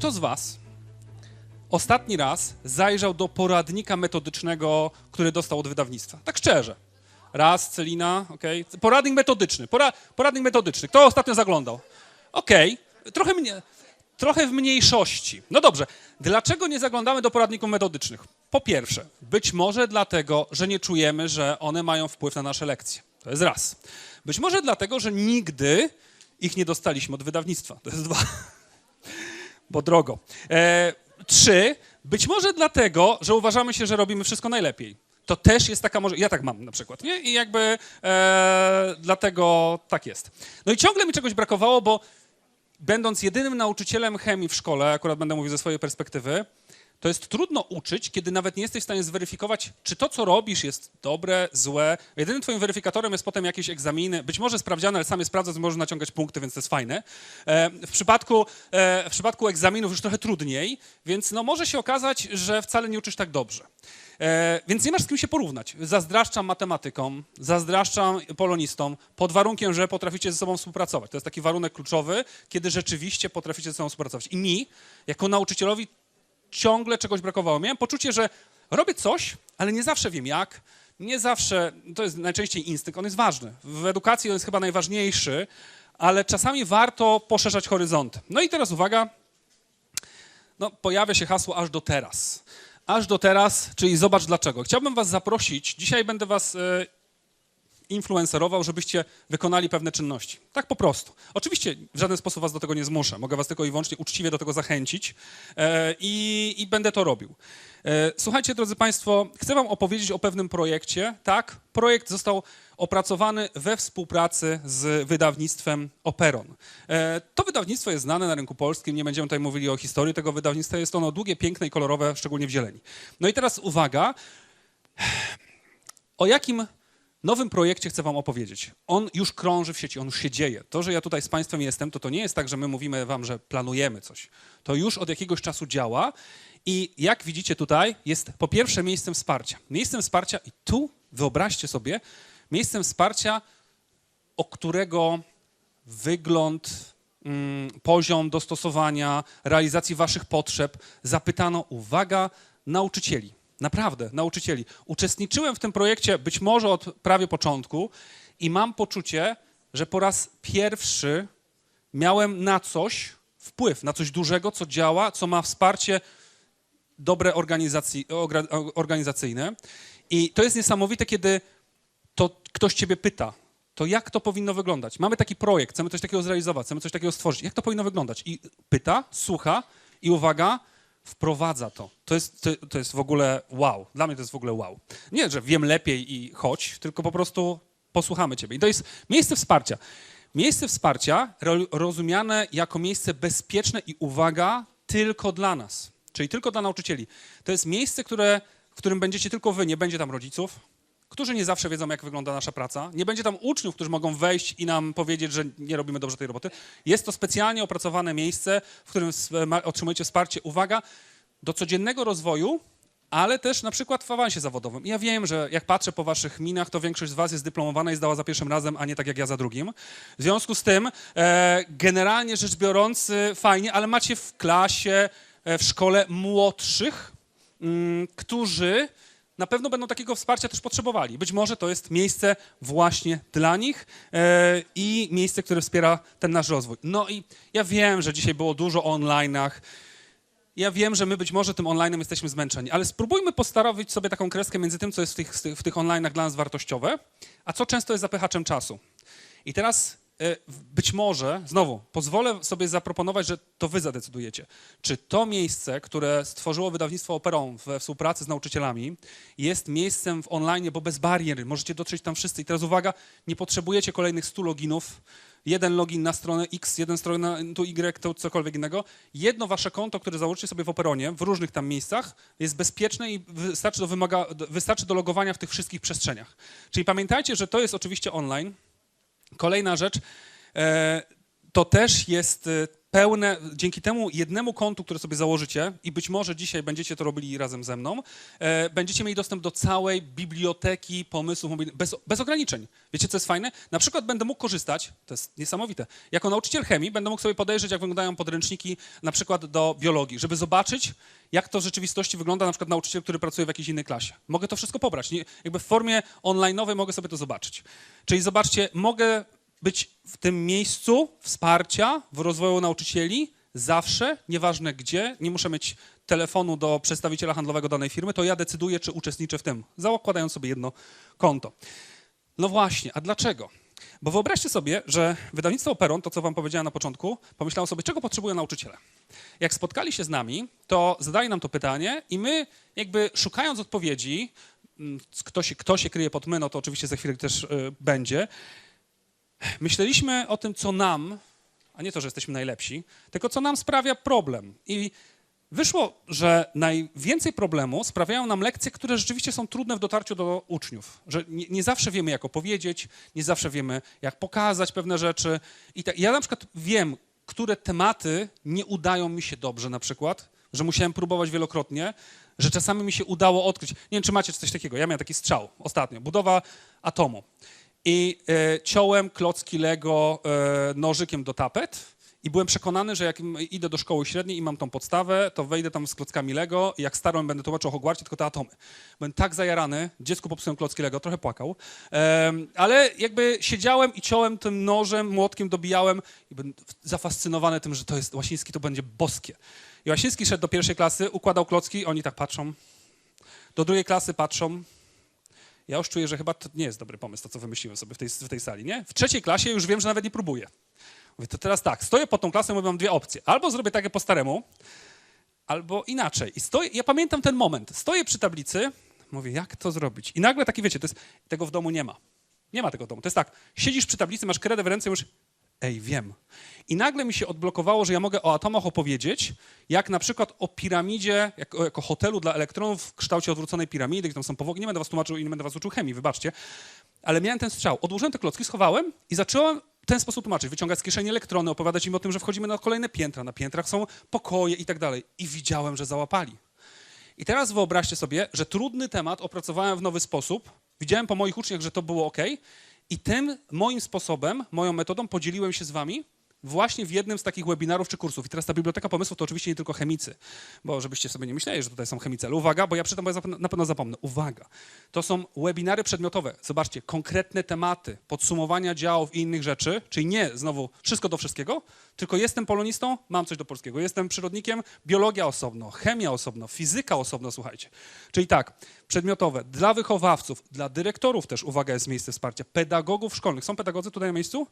Kto z Was ostatni raz zajrzał do poradnika metodycznego, który dostał od wydawnictwa? Tak szczerze. Raz, Celina, okej. Poradnik metodyczny. Pora, poradnik metodyczny. Kto ostatnio zaglądał? Okej. Trochę, mnie, trochę w mniejszości. No dobrze. Dlaczego nie zaglądamy do poradników metodycznych? Po pierwsze, być może dlatego, że nie czujemy, że one mają wpływ na nasze lekcje. To jest raz. Być może dlatego, że nigdy ich nie dostaliśmy od wydawnictwa. To jest dwa bo drogo. E, trzy, być może dlatego, że uważamy się, że robimy wszystko najlepiej. To też jest taka może. Ja tak mam na przykład, nie? I jakby e, dlatego tak jest. No i ciągle mi czegoś brakowało, bo będąc jedynym nauczycielem chemii w szkole, akurat będę mówił ze swojej perspektywy, to jest trudno uczyć, kiedy nawet nie jesteś w stanie zweryfikować, czy to, co robisz, jest dobre, złe. Jedynym twoim weryfikatorem jest potem jakieś egzaminy, być może sprawdziane, ale sam je sprawdzać, możesz naciągać punkty, więc to jest fajne. E, w, przypadku, e, w przypadku egzaminów już trochę trudniej, więc no może się okazać, że wcale nie uczysz tak dobrze. E, więc nie masz z kim się porównać. Zazdraszczam matematykom, zazdraszczam polonistom, pod warunkiem, że potraficie ze sobą współpracować. To jest taki warunek kluczowy, kiedy rzeczywiście potraficie ze sobą współpracować. I mi, jako nauczycielowi, ciągle czegoś brakowało. Miałem poczucie, że robię coś, ale nie zawsze wiem jak. Nie zawsze, to jest najczęściej instynkt, on jest ważny. W edukacji on jest chyba najważniejszy, ale czasami warto poszerzać horyzonty. No i teraz uwaga, no, pojawia się hasło aż do teraz. Aż do teraz, czyli zobacz dlaczego. Chciałbym was zaprosić, dzisiaj będę was e, influencerował, żebyście wykonali pewne czynności. Tak po prostu. Oczywiście w żaden sposób was do tego nie zmuszę. Mogę was tylko i wyłącznie uczciwie do tego zachęcić e, i, i będę to robił. E, słuchajcie, drodzy Państwo, chcę wam opowiedzieć o pewnym projekcie. Tak, projekt został opracowany we współpracy z wydawnictwem Operon. E, to wydawnictwo jest znane na rynku polskim, nie będziemy tutaj mówili o historii tego wydawnictwa, jest ono długie, piękne i kolorowe, szczególnie w zieleni. No i teraz uwaga, o jakim nowym projekcie chcę wam opowiedzieć. On już krąży w sieci, on już się dzieje. To, że ja tutaj z państwem jestem, to to nie jest tak, że my mówimy wam, że planujemy coś. To już od jakiegoś czasu działa i jak widzicie tutaj, jest po pierwsze miejscem wsparcia. Miejscem wsparcia i tu, wyobraźcie sobie, miejscem wsparcia, o którego wygląd, mm, poziom dostosowania, realizacji waszych potrzeb zapytano, uwaga, nauczycieli. Naprawdę, nauczycieli. Uczestniczyłem w tym projekcie być może od prawie początku i mam poczucie, że po raz pierwszy miałem na coś wpływ, na coś dużego, co działa, co ma wsparcie dobre organizacyjne. I to jest niesamowite, kiedy to ktoś ciebie pyta, to jak to powinno wyglądać? Mamy taki projekt, chcemy coś takiego zrealizować, chcemy coś takiego stworzyć. Jak to powinno wyglądać? I pyta, słucha i uwaga, wprowadza to. To jest, to, to jest w ogóle wow. Dla mnie to jest w ogóle wow. Nie, że wiem lepiej i chodź, tylko po prostu posłuchamy ciebie. I to jest miejsce wsparcia. Miejsce wsparcia ro, rozumiane jako miejsce bezpieczne i uwaga, tylko dla nas, czyli tylko dla nauczycieli. To jest miejsce, które, w którym będziecie tylko wy, nie będzie tam rodziców, którzy nie zawsze wiedzą, jak wygląda nasza praca. Nie będzie tam uczniów, którzy mogą wejść i nam powiedzieć, że nie robimy dobrze tej roboty. Jest to specjalnie opracowane miejsce, w którym otrzymujecie wsparcie, uwaga, do codziennego rozwoju, ale też na przykład w awansie zawodowym. Ja wiem, że jak patrzę po waszych minach, to większość z was jest dyplomowana i zdała za pierwszym razem, a nie tak jak ja za drugim. W związku z tym, e, generalnie rzecz biorąc, fajnie, ale macie w klasie, e, w szkole młodszych, mm, którzy na pewno będą takiego wsparcia też potrzebowali. Być może to jest miejsce właśnie dla nich e, i miejsce, które wspiera ten nasz rozwój. No i ja wiem, że dzisiaj było dużo o online'ach. Ja wiem, że my być może tym online'em jesteśmy zmęczeni, ale spróbujmy postawić sobie taką kreskę między tym, co jest w tych, w tych online'ach dla nas wartościowe, a co często jest zapychaczem czasu. I teraz być może, znowu, pozwolę sobie zaproponować, że to wy zadecydujecie. Czy to miejsce, które stworzyło wydawnictwo Operon we współpracy z nauczycielami, jest miejscem w online, bo bez barier, możecie dotrzeć tam wszyscy. I teraz uwaga, nie potrzebujecie kolejnych 100 loginów, jeden login na stronę X, jeden stronę tu Y, to cokolwiek innego. Jedno wasze konto, które założycie sobie w Operonie, w różnych tam miejscach, jest bezpieczne i wystarczy do, wymaga, wystarczy do logowania w tych wszystkich przestrzeniach. Czyli pamiętajcie, że to jest oczywiście online, Kolejna rzecz, e, to też jest e, pełne, dzięki temu jednemu kontu, które sobie założycie i być może dzisiaj będziecie to robili razem ze mną, e, będziecie mieli dostęp do całej biblioteki pomysłów mobilnych bez, bez ograniczeń. Wiecie, co jest fajne? Na przykład będę mógł korzystać, to jest niesamowite, jako nauczyciel chemii będę mógł sobie podejrzeć, jak wyglądają podręczniki na przykład do biologii, żeby zobaczyć, jak to w rzeczywistości wygląda na przykład nauczyciel, który pracuje w jakiejś innej klasie. Mogę to wszystko pobrać, nie, jakby w formie online'owej mogę sobie to zobaczyć. Czyli zobaczcie, mogę być w tym miejscu wsparcia w rozwoju nauczycieli zawsze, nieważne gdzie, nie muszę mieć telefonu do przedstawiciela handlowego danej firmy, to ja decyduję, czy uczestniczę w tym, zakładając sobie jedno konto. No właśnie, a dlaczego? Bo wyobraźcie sobie, że wydawnictwo Operon, to co wam powiedziałem na początku, pomyślało sobie, czego potrzebują nauczyciele. Jak spotkali się z nami, to zadali nam to pytanie i my jakby szukając odpowiedzi, mm, kto się, kto się kryje pod my, no to oczywiście za chwilę też y, będzie, myśleliśmy o tym, co nam, a nie to, że jesteśmy najlepsi, tylko co nam sprawia problem. I wyszło, że najwięcej problemu sprawiają nam lekcje, które rzeczywiście są trudne w dotarciu do uczniów. Że nie, nie zawsze wiemy, jak opowiedzieć, nie zawsze wiemy, jak pokazać pewne rzeczy. I tak, ja na przykład wiem, które tematy nie udają mi się dobrze na przykład, że musiałem próbować wielokrotnie, że czasami mi się udało odkryć. Nie wiem, czy macie coś takiego. Ja miałem taki strzał ostatnio. Budowa atomu i e, ciąłem klocki Lego e, nożykiem do tapet i byłem przekonany, że jak idę do szkoły średniej i mam tą podstawę, to wejdę tam z klockami Lego i jak starą będę tłumaczył o Hogwarcie, tylko te atomy. Byłem tak zajarany, dziecku popsułem klocki Lego, trochę płakał, ale jakby siedziałem i ciąłem tym nożem, młotkiem dobijałem i byłem zafascynowany tym, że to jest, Łasiński to będzie boskie. I Łasiński szedł do pierwszej klasy, układał klocki, oni tak patrzą, do drugiej klasy patrzą, ja już czuję, że chyba to nie jest dobry pomysł, to co wymyśliłem sobie w tej, w tej sali, nie? W trzeciej klasie już wiem, że nawet nie próbuję. Mówię, to teraz tak, stoję pod tą klasą i mam dwie opcje. Albo zrobię takie po staremu, albo inaczej. I stoję, ja pamiętam ten moment. Stoję przy tablicy, mówię, jak to zrobić? I nagle takie, wiecie, to jest, tego w domu nie ma. Nie ma tego w domu. To jest tak, siedzisz przy tablicy, masz kredę w ręce już, ej, wiem. I nagle mi się odblokowało, że ja mogę o atomach opowiedzieć, jak na przykład o piramidzie, jako, jako hotelu dla elektronów w kształcie odwróconej piramidy, gdzie tam są powogi. Nie będę was tłumaczył i nie będę was uczył chemii, wybaczcie. Ale miałem ten strzał. Odłożyłem te klocki, schowałem i zacząłem w ten sposób tłumaczyć. Wyciągać z kieszeni elektrony, opowiadać im o tym, że wchodzimy na kolejne piętra. Na piętrach są pokoje i tak dalej. I widziałem, że załapali. I teraz wyobraźcie sobie, że trudny temat opracowałem w nowy sposób. Widziałem po moich uczniach, że to było ok. I tym moim sposobem, moją metodą podzieliłem się z wami właśnie w jednym z takich webinarów czy kursów. I teraz ta biblioteka pomysłów to oczywiście nie tylko chemicy, bo żebyście sobie nie myśleli, że tutaj są chemicy, ale uwaga, bo ja przy tym na pewno zapomnę. Uwaga, to są webinary przedmiotowe. Zobaczcie, konkretne tematy, podsumowania działów i innych rzeczy, czyli nie znowu wszystko do wszystkiego, tylko jestem polonistą, mam coś do polskiego. Jestem przyrodnikiem, biologia osobno, chemia osobno, fizyka osobno, słuchajcie. Czyli tak, przedmiotowe dla wychowawców, dla dyrektorów też, uwaga, jest miejsce wsparcia, pedagogów szkolnych. Są pedagodzy tutaj na miejscu?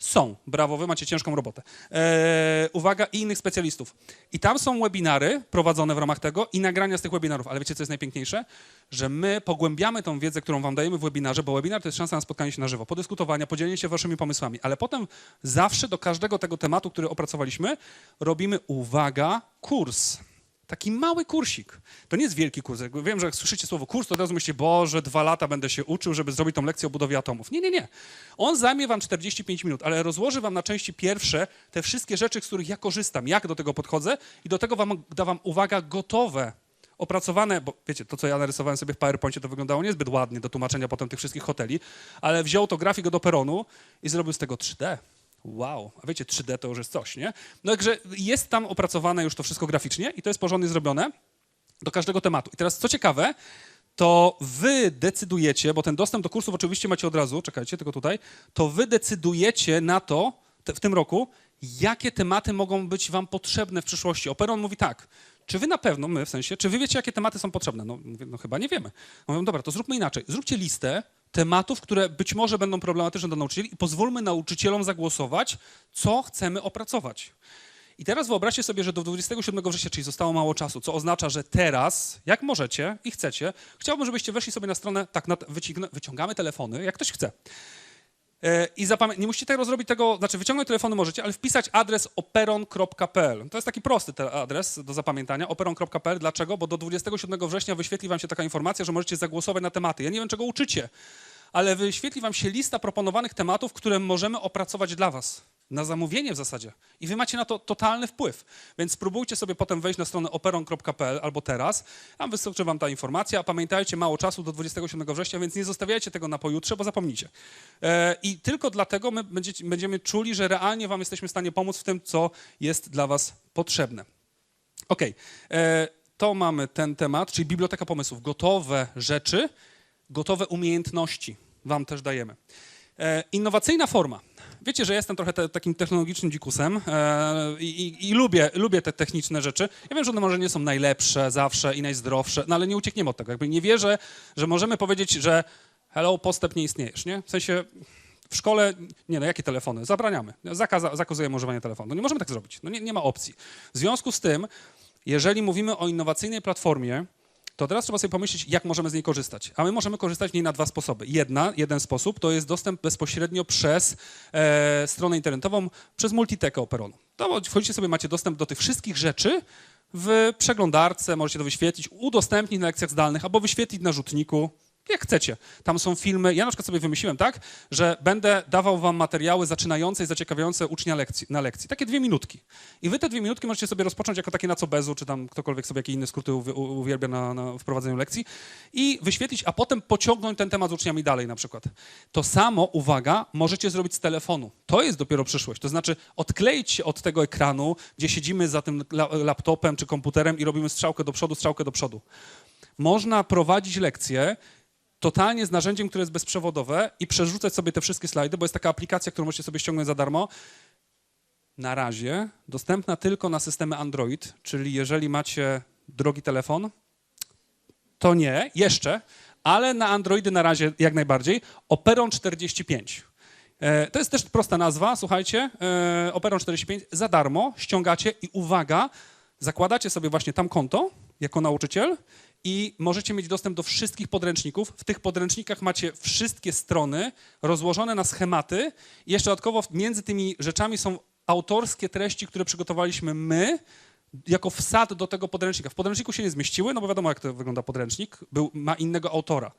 Są. Brawo, wy macie ciężką robotę. Eee, uwaga, i innych specjalistów. I tam są webinary prowadzone w ramach tego i nagrania z tych webinarów. Ale wiecie, co jest najpiękniejsze? Że my pogłębiamy tą wiedzę, którą wam dajemy w webinarze, bo webinar to jest szansa na spotkanie się na żywo, podyskutowania, podzielenie się waszymi pomysłami. Ale potem zawsze do każdego tego tematu, który opracowaliśmy, robimy, uwaga, kurs. Taki mały kursik. To nie jest wielki kurs. Wiem, że jak słyszycie słowo kurs, to od razu myślicie, Boże, dwa lata będę się uczył, żeby zrobić tą lekcję o budowie atomów. Nie, nie, nie. On zajmie wam 45 minut, ale rozłoży wam na części pierwsze te wszystkie rzeczy, z których ja korzystam, jak do tego podchodzę i do tego wam da wam, uwaga, gotowe, opracowane, bo wiecie, to co ja narysowałem sobie w PowerPoincie, to wyglądało niezbyt ładnie do tłumaczenia potem tych wszystkich hoteli, ale wziął to grafik do peronu i zrobił z tego 3D. Wow, a wiecie, 3D to już jest coś, nie? No także jest tam opracowane już to wszystko graficznie i to jest porządnie zrobione do każdego tematu. I teraz co ciekawe, to wy decydujecie, bo ten dostęp do kursów oczywiście macie od razu, czekajcie, tylko tutaj, to wy decydujecie na to te, w tym roku, jakie tematy mogą być wam potrzebne w przyszłości. Operon mówi tak, czy wy na pewno, my w sensie, czy wy wiecie, jakie tematy są potrzebne? No, mówię, no chyba nie wiemy. Mówią, dobra, to zróbmy inaczej. Zróbcie listę tematów, które być może będą problematyczne dla nauczycieli i pozwólmy nauczycielom zagłosować, co chcemy opracować. I teraz wyobraźcie sobie, że do 27 września, czyli zostało mało czasu, co oznacza, że teraz, jak możecie i chcecie, chciałbym, żebyście weszli sobie na stronę, tak, wyciągamy telefony, jak ktoś chce. E, I nie musicie tego zrobić tego, znaczy wyciągnąć telefony możecie, ale wpisać adres operon.pl. To jest taki prosty adres do zapamiętania, operon.pl. Dlaczego? Bo do 27 września wyświetli wam się taka informacja, że możecie zagłosować na tematy. Ja nie wiem, czego uczycie, ale wyświetli wam się lista proponowanych tematów, które możemy opracować dla was. Na zamówienie w zasadzie. I wy macie na to totalny wpływ. Więc spróbujcie sobie potem wejść na stronę operon.pl albo teraz. Tam wystarczy wam ta informacja. Pamiętajcie, mało czasu do 27 września, więc nie zostawiajcie tego na pojutrze, bo zapomnicie. E, I tylko dlatego my będziemy czuli, że realnie wam jesteśmy w stanie pomóc w tym, co jest dla was potrzebne. Okej. E, To mamy ten temat, czyli biblioteka pomysłów. Gotowe rzeczy, gotowe umiejętności wam też dajemy. E, Innowacyjna forma. Wiecie, że jestem trochę te, takim technologicznym dzikusem e, i, i, lubię, lubię te techniczne rzeczy. Ja wiem, że one może nie są najlepsze zawsze i najzdrowsze, no ale nie uciekniemy od tego. Jakby nie wierzę, że możemy powiedzieć, że hello, postęp nie istniejesz, nie? W sensie w szkole, nie no, jakie telefony? Zabraniamy. Zakaza, zakazujemy używania telefonu. No nie możemy tak zrobić. No nie, nie ma opcji. W związku z tym, jeżeli mówimy o innowacyjnej platformie, to teraz trzeba sobie pomyśleć, jak możemy z niej korzystać. A my możemy korzystać z niej na dwa sposoby. Jedna, jeden sposób to jest dostęp bezpośrednio przez e, stronę internetową, przez multitekę Operonu. To wchodzicie sobie, macie dostęp do tych wszystkich rzeczy w przeglądarce, możecie to wyświetlić, udostępnić na lekcjach zdalnych albo wyświetlić na rzutniku, jak chcecie. Tam są filmy. Ja na przykład sobie wymyśliłem tak, że będę dawał wam materiały zaczynające i zaciekawiające ucznia lekcji, na lekcji. Takie dwie minutki. I wy te dwie minutki możecie sobie rozpocząć jako takie na co bezu, czy tam ktokolwiek sobie jakie inne skróty uwielbia na, na wprowadzeniu lekcji i wyświetlić, a potem pociągnąć ten temat z uczniami dalej na przykład. To samo, uwaga, możecie zrobić z telefonu. To jest dopiero przyszłość. To znaczy odkleić się od tego ekranu, gdzie siedzimy za tym la- laptopem czy komputerem i robimy strzałkę do przodu, strzałkę do przodu. Można prowadzić lekcje totalnie z narzędziem, które jest bezprzewodowe i przerzucać sobie te wszystkie slajdy, bo jest taka aplikacja, którą możecie sobie ściągnąć za darmo. Na razie dostępna tylko na systemy Android, czyli jeżeli macie drogi telefon, to nie, jeszcze, ale na Androidy na razie jak najbardziej. Operon 45. E, To jest też prosta nazwa, słuchajcie, e, Operon 45 za darmo ściągacie i uwaga, zakładacie sobie właśnie tam konto jako nauczyciel i możecie mieć dostęp do wszystkich podręczników. W tych podręcznikach macie wszystkie strony rozłożone na schematy i jeszcze dodatkowo między tymi rzeczami są autorskie treści, które przygotowaliśmy my jako wsad do tego podręcznika. W podręczniku się nie zmieściły, no bo wiadomo jak to wygląda podręcznik, był, ma innego autora.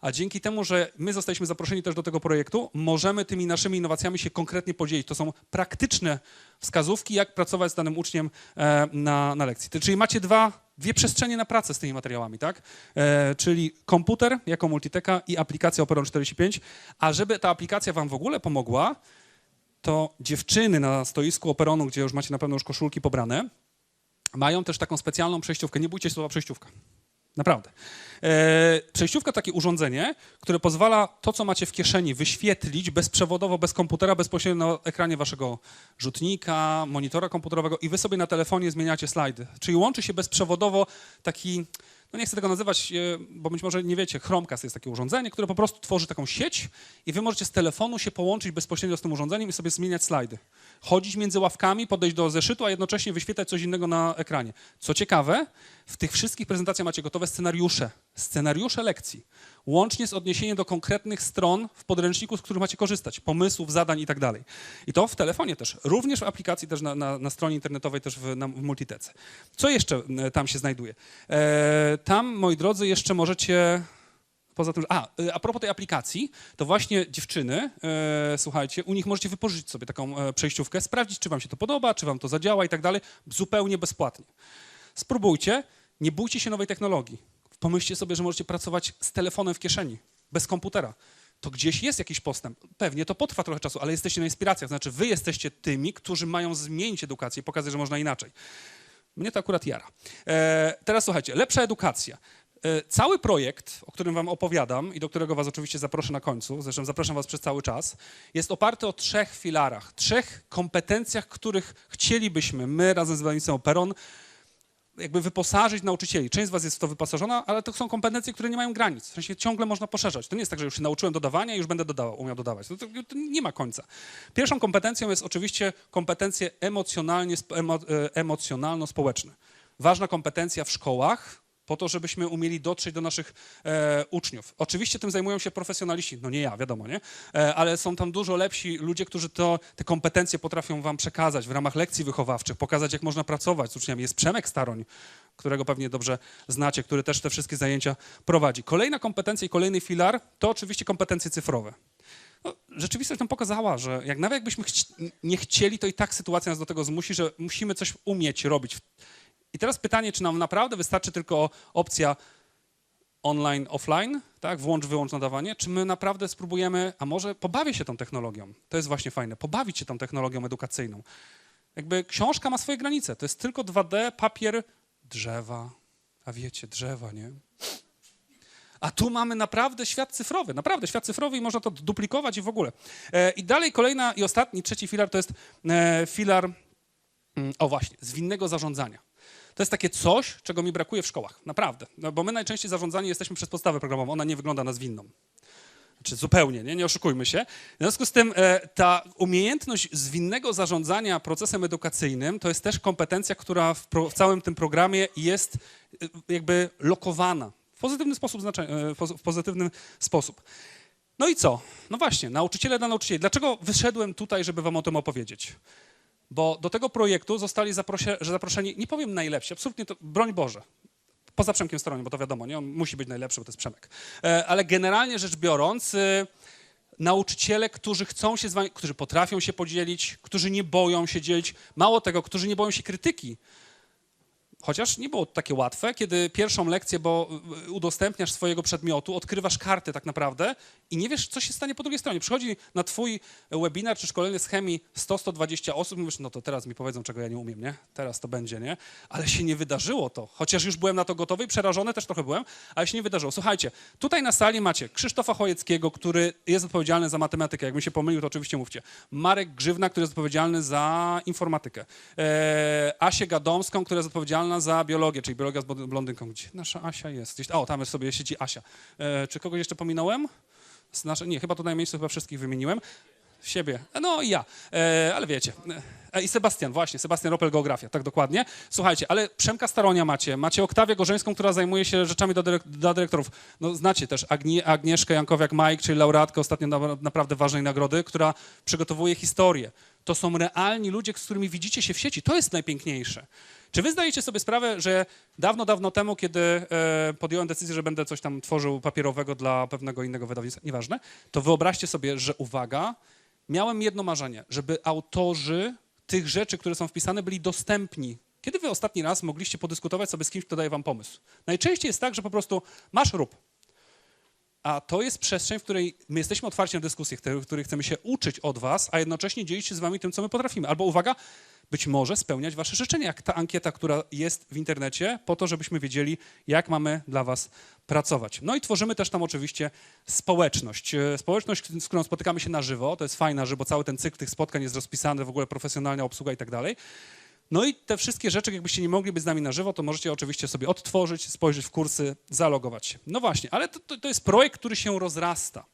A dzięki temu, że my zostaliśmy zaproszeni też do tego projektu, możemy tymi naszymi innowacjami się konkretnie podzielić. To są praktyczne wskazówki, jak pracować z danym uczniem e, na, na lekcji. Czyli macie dwa, dwie przestrzenie na pracę z tymi materiałami, tak? E, czyli komputer jako multiteka i aplikacja Operon 45. A żeby ta aplikacja wam w ogóle pomogła, to dziewczyny na stoisku Operonu, gdzie już macie na pewno już koszulki pobrane, mają też taką specjalną przejściówkę. Nie bójcie się słowa przejściówka. Naprawdę. E, przejściówka to takie urządzenie, które pozwala to, co macie w kieszeni, wyświetlić bezprzewodowo, bez komputera, bezpośrednio na ekranie waszego rzutnika, monitora komputerowego i wy sobie na telefonie zmieniacie slajdy. Czyli łączy się bezprzewodowo taki, no nie chcę tego nazywać, e, bo być może nie wiecie, Chromecast jest takie urządzenie, które po prostu tworzy taką sieć i wy możecie z telefonu się połączyć bezpośrednio z tym urządzeniem i sobie zmieniać slajdy. Chodzić między ławkami, podejść do zeszytu, a jednocześnie wyświetlać coś innego na ekranie. Co ciekawe, w tych wszystkich prezentacjach macie gotowe scenariusze, scenariusze lekcji, łącznie z odniesieniem do konkretnych stron w podręczniku, z których macie korzystać, pomysłów, zadań i tak. I to w telefonie też, również w aplikacji, też na, na, na stronie internetowej, też w, na, w multitece. Co jeszcze e, tam się znajduje? E, tam, moi drodzy, jeszcze możecie Poza tym, a, y, a propos tej aplikacji, to właśnie dziewczyny, e, słuchajcie, u nich możecie wypożyczyć sobie taką e, przejściówkę, sprawdzić, czy wam się to podoba, czy wam to zadziała i tak dalej, zupełnie bezpłatnie. Spróbujcie, nie bójcie się nowej technologii. Pomyślcie sobie, że możecie pracować z telefonem w kieszeni, bez komputera. To gdzieś jest jakiś postęp. Pewnie to potrwa trochę czasu, ale jesteście na inspiracjach. Znaczy, wy jesteście tymi, którzy mają zmienić edukację i pokazać, że można inaczej. Mnie to akurat jara. E, teraz słuchajcie, lepsza edukacja. E, cały projekt, o którym wam opowiadam i do którego was oczywiście zaproszę na końcu, zresztą zapraszam was przez cały czas, jest oparty o trzech filarach, trzech kompetencjach, których chcielibyśmy my razem z wydawnictwem Operon jakby wyposażyć nauczycieli. Część z was jest w to wyposażona, ale to są kompetencje, które nie mają granic. W sensie ciągle można poszerzać. To nie jest tak, że już się nauczyłem dodawania i już będę dodawał, umiał dodawać. To, to, to nie ma końca. Pierwszą kompetencją jest oczywiście kompetencje emocjonalnie, emo, e, emocjonalno-społeczne. Ważna kompetencja w szkołach, po to, żebyśmy umieli dotrzeć do naszych e, uczniów. Oczywiście tym zajmują się profesjonaliści, no nie ja, wiadomo, nie? E, ale są tam dużo lepsi ludzie, którzy to, te kompetencje potrafią wam przekazać w ramach lekcji wychowawczych, pokazać, jak można pracować z uczniami. Jest Przemek Staroń, którego pewnie dobrze znacie, który też te wszystkie zajęcia prowadzi. Kolejna kompetencja i kolejny filar to oczywiście kompetencje cyfrowe. no, rzeczywistość nam pokazała, że jak nawet jakbyśmy chci- nie chcieli, to i tak sytuacja nas do tego zmusi, że musimy coś umieć robić. I teraz pytanie, czy nam naprawdę wystarczy tylko opcja online, offline, tak, włącz, wyłącz nadawanie, czy my naprawdę spróbujemy, a może pobawię się tą technologią. To jest właśnie fajne, pobawić się tą technologią edukacyjną. Jakby książka ma swoje granice, to jest tylko 2D, papier, drzewa, a wiecie, drzewa, nie? A tu mamy naprawdę świat cyfrowy, naprawdę świat cyfrowy i można to duplikować i w ogóle. E, I dalej kolejna i ostatni, trzeci filar to jest e, filar, mm, o właśnie, zwinnego zarządzania. To jest takie coś, czego mi brakuje w szkołach, naprawdę. No, bo my najczęściej zarządzani jesteśmy przez podstawę programową, ona nie wygląda na zwinną. Znaczy zupełnie, nie? nie oszukujmy się. W związku z tym e, ta umiejętność zwinnego zarządzania procesem edukacyjnym to jest też kompetencja, która w, pro, w całym tym programie jest e, jakby lokowana w pozytywny sposób, e, w pozytywny sposób. No i co? No właśnie, nauczyciele dla nauczycieli. Dlaczego wyszedłem tutaj, żeby wam o tym opowiedzieć? Bo do tego projektu zostali zaproszeni, nie powiem najlepsi, absolutnie to, broń Boże, poza Przemkiem Stronie, bo to wiadomo, nie? on musi być najlepszy, bo to jest Przemek. E, Ale generalnie rzecz biorąc, e, nauczyciele, którzy chcą się z wami, którzy potrafią się podzielić, którzy nie boją się dzielić, mało tego, którzy nie boją się krytyki. Chociaż nie było takie łatwe, kiedy pierwszą lekcję, bo udostępniasz swojego przedmiotu, odkrywasz karty tak naprawdę i nie wiesz, co się stanie po drugiej stronie. Przychodzi na twój webinar czy szkolenie z chemii 100-120 osób i mówisz, no to teraz mi powiedzą, czego ja nie umiem, nie? Teraz to będzie, nie? Ale się nie wydarzyło to. Chociaż już byłem na to gotowy i przerażony też trochę byłem, ale się nie wydarzyło. Słuchajcie, tutaj na sali macie Krzysztofa Chojeckiego, który jest odpowiedzialny za matematykę. Jakbym się pomylił, to oczywiście mówcie. Marek Grzywna, który jest odpowiedzialny za informatykę. E, Asię Gadomską, która jest odpowiedzialna za biologię, czyli biologia z blond- blondynką. Gdzie nasza Asia jest? Gdzieś, o, tam sobie siedzi Asia. E, czy kogoś jeszcze pominąłem? Nasze, nie, chyba tutaj na miejscu chyba wszystkich wymieniłem. Siebie. No i ja. E, ale wiecie. E, I Sebastian, właśnie, Sebastian Ropel, geografia, tak dokładnie. Słuchajcie, ale Przemka Staronia macie, macie Oktawię Gorzeńską, która zajmuje się rzeczami dla, dyrek- dyrektorów. No znacie też Agni Agnieszkę Jankowiak-Majk, czyli laureatkę ostatnio na, naprawdę ważnej nagrody, która przygotowuje historię. To są realni ludzie, z którymi widzicie się w sieci. To jest najpiękniejsze. Czy wy zdajecie sobie sprawę, że dawno, dawno temu, kiedy e, podjąłem decyzję, że będę coś tam tworzył papierowego dla pewnego innego wydawnictwa, nieważne, to wyobraźcie sobie, że uwaga, miałem jedno marzenie, żeby autorzy tych rzeczy, które są wpisane, byli dostępni. Kiedy wy ostatni raz mogliście podyskutować sobie z kimś, kto daje wam pomysł? Najczęściej jest tak, że po prostu masz rób. A to jest przestrzeń, w której my jesteśmy otwarci na dyskusję, w której chcemy się uczyć od was, a jednocześnie dzielić się z wami tym, co my potrafimy. Albo uwaga, być może spełniać wasze życzenia, jak ta ankieta, która jest w internecie, po to, żebyśmy wiedzieli, jak mamy dla was pracować. No i tworzymy też tam oczywiście społeczność. E, Społeczność, z którą spotykamy się na żywo, to jest fajna, że bo cały ten cykl tych spotkań jest rozpisany, w ogóle profesjonalna obsługa i tak dalej. No i te wszystkie rzeczy, jakbyście nie mogli być z nami na żywo, to możecie oczywiście sobie odtworzyć, spojrzeć w kursy, zalogować się. No właśnie, ale to, to, to jest projekt, który się rozrasta.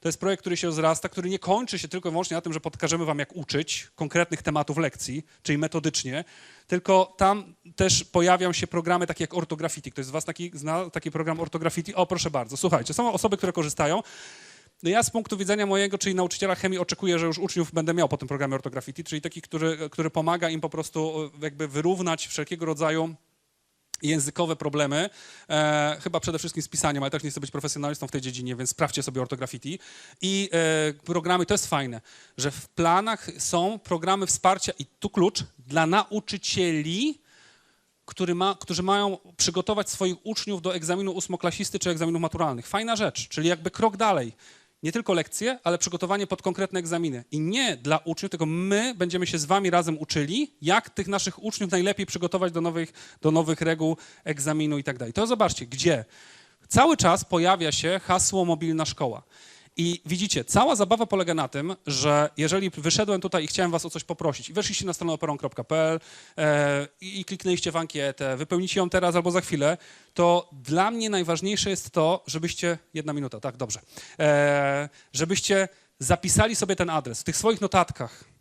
To jest projekt, który się rozrasta, który nie kończy się tylko i wyłącznie na tym, że pokażemy wam, jak uczyć konkretnych tematów lekcji, czyli metodycznie, tylko tam też pojawią się programy takie jak Orthograffiti. Ktoś z was taki, zna taki program Orthograffiti? O, proszę bardzo, słuchajcie, są osoby, które korzystają. No ja z punktu widzenia mojego, czyli nauczyciela chemii, oczekuję, że już uczniów będę miał po tym programie Orthograffiti, czyli taki, który, który pomaga im po prostu e, jakby wyrównać wszelkiego rodzaju językowe problemy, e, chyba przede wszystkim z pisaniem, ale też nie chcę być profesjonalistą w tej dziedzinie, więc sprawdźcie sobie ortograffiti. I e, programy, to jest fajne, że w planach są programy wsparcia i tu klucz dla nauczycieli, który ma, którzy mają przygotować swoich uczniów do egzaminu ósmoklasisty czy egzaminów maturalnych. Fajna rzecz, czyli jakby krok dalej. Nie tylko lekcje, ale przygotowanie pod konkretne egzaminy. I nie dla uczniów, tylko my będziemy się z wami razem uczyli, jak tych naszych uczniów najlepiej przygotować do nowych, do nowych reguł egzaminu i tak dalej. To zobaczcie, gdzie cały czas pojawia się hasło mobilna szkoła. I widzicie, cała zabawa polega na tym, że jeżeli wyszedłem tutaj i chciałem was o coś poprosić i weszliście na stronę operon.pl e, i, kliknęliście w ankietę, wypełnicie ją teraz albo za chwilę, to dla mnie najważniejsze jest to, żebyście, jedna minuta, tak, dobrze, e, żebyście zapisali sobie ten adres w tych swoich notatkach.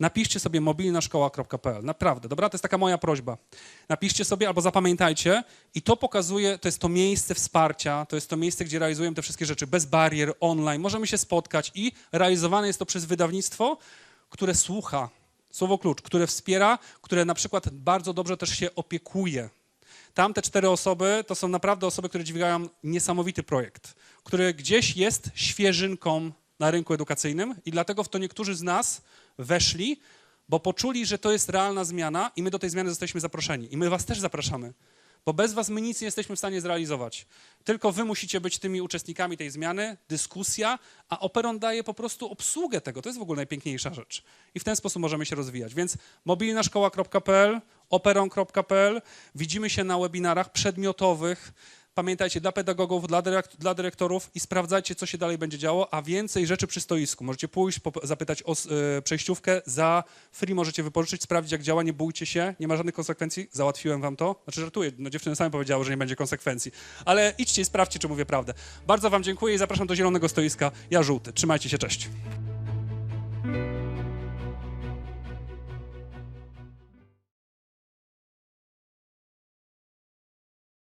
Napiszcie sobie mobilnaszkoła.pl. Naprawdę, dobra? To jest taka moja prośba. Napiszcie sobie albo zapamiętajcie i to pokazuje, to jest to miejsce wsparcia, to jest to miejsce, gdzie realizujemy te wszystkie rzeczy bez barier, online. Możemy się spotkać i realizowane jest to przez wydawnictwo, które słucha, słowo klucz, które wspiera, które na przykład bardzo dobrze też się opiekuje. Tam te cztery osoby to są naprawdę osoby, które dźwigają niesamowity projekt, który gdzieś jest świeżynką na rynku edukacyjnym i dlatego w to niektórzy z nas weszli, bo poczuli, że to jest realna zmiana i my do tej zmiany zostaliśmy zaproszeni. I my was też zapraszamy, bo bez was my nic nie jesteśmy w stanie zrealizować. Tylko wy musicie być tymi uczestnikami tej zmiany, dyskusja, a Operon daje po prostu obsługę tego. To jest w ogóle najpiękniejsza rzecz. I w ten sposób możemy się rozwijać. Więc mobilnaszkoła.pl, operon.pl, widzimy się na webinarach przedmiotowych, Pamiętajcie, dla pedagogów, dla, dyrekt, dla dyrektorów i sprawdzajcie, co się dalej będzie działo, a więcej rzeczy przy stoisku. Możecie pójść, zapytać o y, przejściówkę, za free możecie wypożyczyć, sprawdzić, jak działa, nie bójcie się, nie ma żadnych konsekwencji, załatwiłem wam to. Znaczy żartuję, no dziewczyny same powiedziały, że nie będzie konsekwencji, ale idźcie i sprawdźcie, czy mówię prawdę. Bardzo wam dziękuję i zapraszam do zielonego stoiska. Ja żółty. Trzymajcie się, cześć.